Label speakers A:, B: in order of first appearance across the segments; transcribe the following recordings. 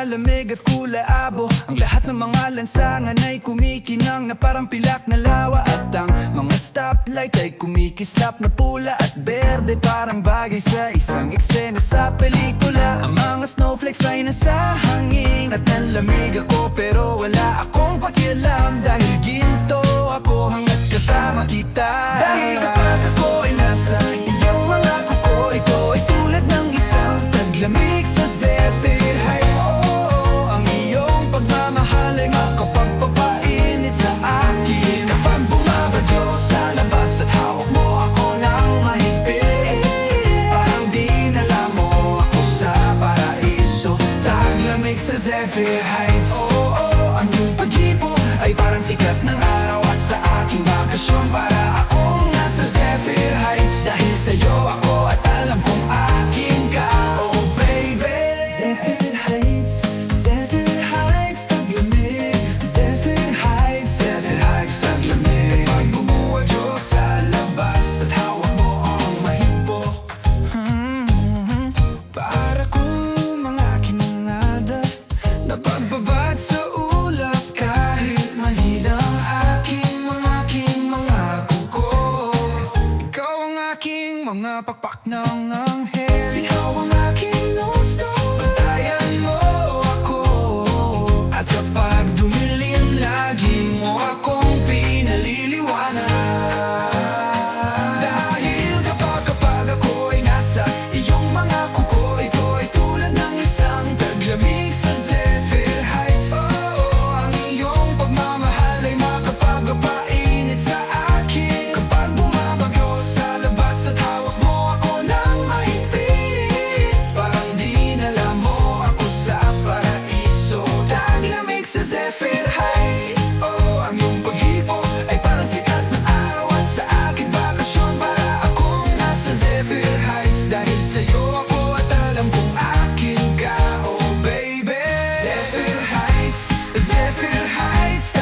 A: malamig at kulaabo Ang lahat ng mga lansangan ay kumikinang na parang pilak na lawa. At ang mga stoplight ay kumikislap na pula at berde Parang bagay sa isang eksena sa pelikula. Ang mga snowflakes ay nasa hangin At nalamig ako pero wala Zephyr Heights Oo, oh, ang iyong pag-ibo ay parang sikat ng araw At sa aking bakasyon para aking mga pakpak ng anghel. Ikaw ang aking non-stop Bantayan mo ako. At kapag dumilim lagi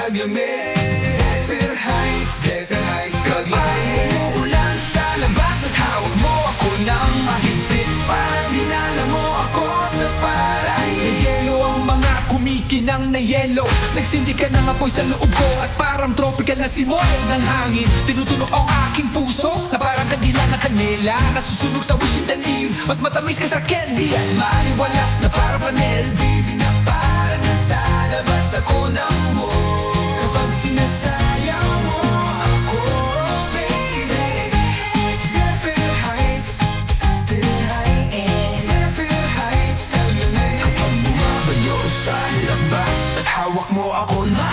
A: Taglamig Zephyr Heights Zephyr Heights sa labas at hawak mo ako ng mahigpit. Parang mo ako sa paraiso Yelo ang mga kumikinang na yelo. Nagsindi ka ng apoy sa loob ko At parang tropical na simoy. Ng hangin Tinutunog ang aking puso Na parang kandila ng kanela. Nasusunog sa wishing the Eve Mas matamis ka sa candy At maliwalas na parang vanel Busy na para nasa labas ako ng mo hawak mo ako na